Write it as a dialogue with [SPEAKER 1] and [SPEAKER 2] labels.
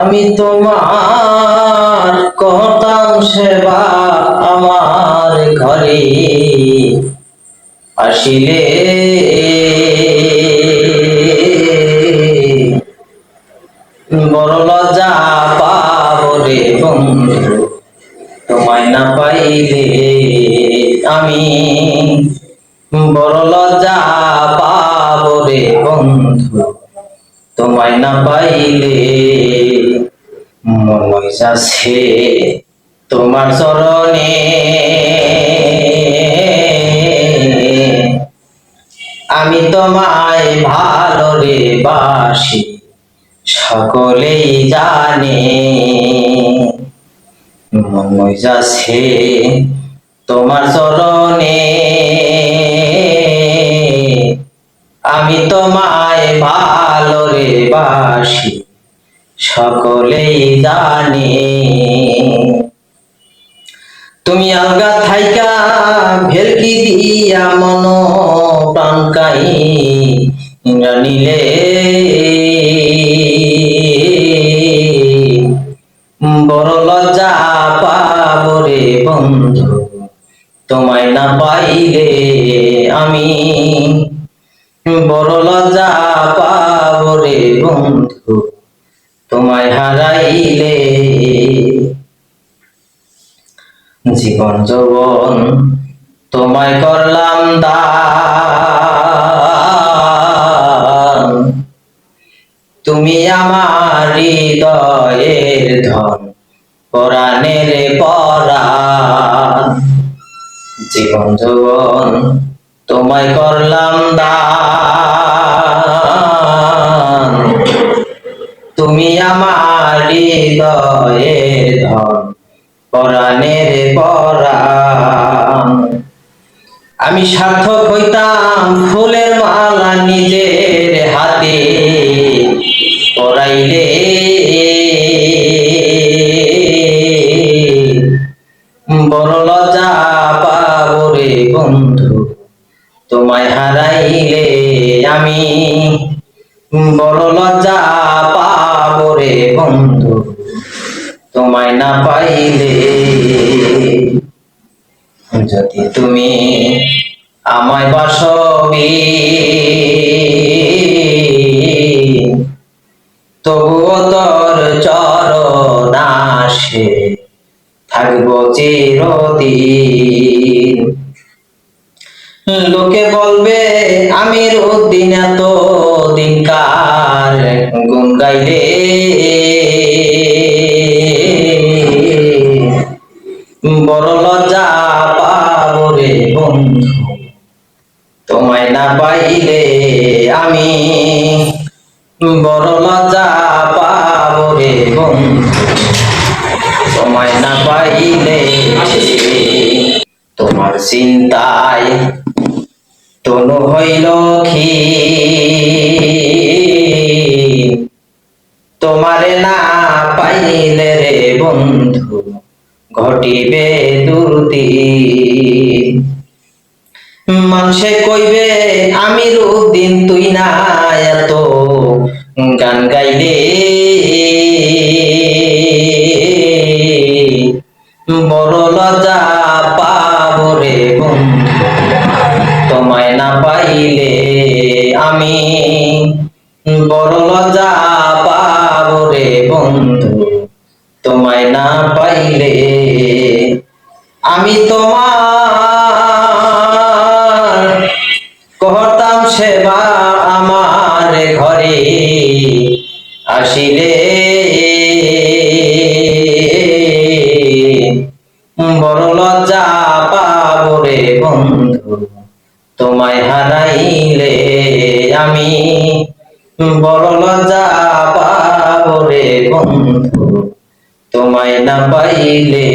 [SPEAKER 1] আমি তোমার করতাম সেবা আমার ঘরে আসিলে। বড় লজ্জা পাবরে বন্ধু, তোমায় না পাইলে আমি। বড় লজ্জা পাবরে বন্ধু তোমায় না পাইলে মন তোমার চরণে। আমি তোমায় ভালো রে বাসি, সকলেই জানে। মন যাচ্ছে তোমার চরণে। রে বাসি সকলেই জানে। তুমি আলগা থাইকা ভেলকি দিয়া মন প্রাণকাই নিলে। বড় লজ্জা পাবরে বন্ধু, তোমায় না পাইলে আমি। বড় লজ্জা পাবরে বন্ধু, তোমায় হারাইলে জীবন যৌবন তোমায় করলাম দান। তুমি আমার হৃদয়ের ধন, পরাণের পরাণ। জীবন যৌবন তোমায় করলাম দান। তুমি আমার হৃদয়ের ধন, পরাণের পরাণ। আমি সার্থক হইতাম ফুলের মালা নিজের হাতে, পরাইলে বড় লজ্জা পাবরে বন্ধু, তোমায় হারাইলে আমি। বড় লজ্জা পাবরে বন্ধু, তোমায় না পাইলে যদি তুমি আমায় বাসবি তবুও তোর চরণ আসে, থাকব চিরদিন। লোকে বলবে আমির উদ্দিন এত দিনকার গুন গাইলে বড় লজ্জা পাবরে বন্ধু। তোমায় না পাইলে আমি বড় লজ্জা পাবরে বন্ধু। তোমায় না পাইলে তোমার চিন্তায় তনু হইল তোমারে না পাইলে রে বন্ধু, ঘটিবে দুর্দি মানুষে কইবে, আমি দিন তুই না এত গান গাইলে? বড় লজ্জা পাবরে বন্ধু, তোমায় না পাইলে আমি। বড় পাবরে বন্ধু, তোমায় না পাইলে আমি তোমার করতাম সেবা আমার ঘরে আসিলে। বড় লজ্জা পাবরে বন্ধু, তোমায় হারাইলে আমি। বড় লজ্জা বন্ধু তোমায় না পাইলে